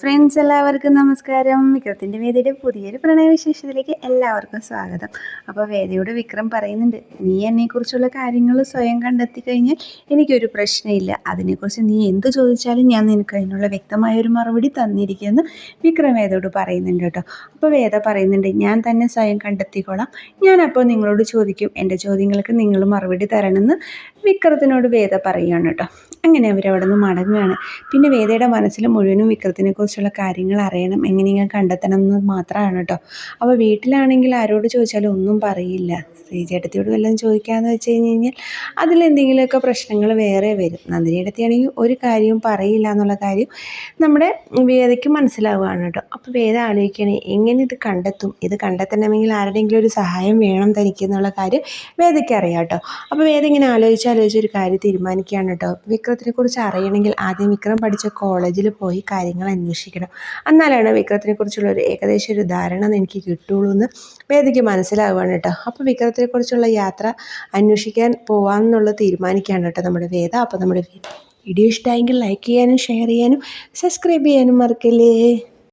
Friends എല്ലാവർക്കും നമസ്കാരം. വിക്രത്തിന്റെ വേദിയുടെ പുതിയൊരു പ്രണയവിശേഷത്തിലേക്ക് എല്ലാവർക്കും സ്വാഗതം. അപ്പോൾ വേദയോട് വിക്രം പറയുന്നുണ്ട് നീ എന്നെക്കുറിച്ചുള്ള കാര്യങ്ങൾ സ്വയം കണ്ടെത്തി കഴിഞ്ഞാൽ എനിക്കൊരു പ്രശ്നമില്ല. അതിനെക്കുറിച്ച് നീ എന്ത് ചോദിച്ചാലും ഞാൻ നിനക്ക് അതിനുള്ള വ്യക്തമായൊരു മറുപടി തന്നിരിക്കുമെന്ന് വിക്രം വേദയോട് പറയുന്നുണ്ട് കേട്ടോ. അപ്പോൾ വേദ പറയുന്നുണ്ട് ഞാൻ തന്നെ സ്വയം കണ്ടെത്തിക്കോളാം. ഞാനപ്പോൾ നിങ്ങളോട് ചോദിക്കും എന്റെ ചോദ്യങ്ങൾക്ക് നിങ്ങൾ മറുപടി തരണമെന്ന് വിക്രത്തിനോട് വേദ പറയുകയാണ് കേട്ടോ. അങ്ങനെ അവരവിടെ നിന്ന് മടങ്ങുകയാണ്. പിന്നെ വേദയുടെ മനസ്സിൽ മുഴുവനും വിക്രത്തിനെ കുറിച്ചുള്ള കാര്യങ്ങൾ അറിയണം എങ്ങനെയെങ്കിലും കണ്ടെത്തണം എന്ന് മാത്രമാണ് കേട്ടോ അപ്പോൾ വീട്ടിലാണെങ്കിൽ ആരോട് ചോദിച്ചാലും ഒന്നും പറയില്ല. ശ്രീചേട്ടത്തിയോട് വല്ലതും ചോദിക്കാമെന്ന് വെച്ച് കഴിഞ്ഞ് കഴിഞ്ഞാൽ അതിലെന്തെങ്കിലുമൊക്കെ പ്രശ്നങ്ങൾ വേറെ വരും. നന്ദിനിയടത്തിയാണെങ്കിൽ ഒരു കാര്യവും പറയില്ല എന്നുള്ള കാര്യം നമ്മുടെ വേദയ്ക്ക് മനസ്സിലാവുകയാണ് കേട്ടോ അപ്പോൾ വേദ ആലോചിക്കണേ എങ്ങനെ ഇത് കണ്ടെത്തും? ഇത് കണ്ടെത്തണമെങ്കിൽ ആരുടെയെങ്കിലും ഒരു സഹായം വേണം തനിക്ക് എന്നുള്ള കാര്യം വേദയ്ക്ക് അറിയാം കേട്ടോ അപ്പോൾ വേദ ഇങ്ങനെ ആലോചിച്ച് ആലോചിച്ച് ഒരു കാര്യം തീരുമാനിക്കുകയാണ് കേട്ടോ വിക്രത്തിനെ കുറിച്ച് അറിയണമെങ്കിൽ ആദ്യം വിക്രം പഠിച്ച കോളേജിൽ പോയി കാര്യങ്ങൾ അന്വേഷിക്കണം. എന്നാലാണ് വിക്രത്തിനെ കുറിച്ചുള്ള ഒരു ഏകദേശം ഒരു ധാരണ എനിക്ക് കിട്ടുള്ളൂ എന്ന് വേദിക്ക് മനസ്സിലാവുകയാണ് കേട്ടോ. അപ്പോൾ വിക്രത്തിനെ കുറിച്ചുള്ള യാത്ര അന്വേഷിക്കാൻ പോകാമെന്നുള്ളത് തീരുമാനിക്കുകയാണ് കേട്ടോ നമ്മുടെ വേദ. അപ്പോൾ നമ്മുടെ വീഡിയോ ഇഷ്ടമായെങ്കിൽ ലൈക്ക് ചെയ്യാനും ഷെയർ ചെയ്യാനും സബ്സ്ക്രൈബ് ചെയ്യാനും മറക്കല്ലേ?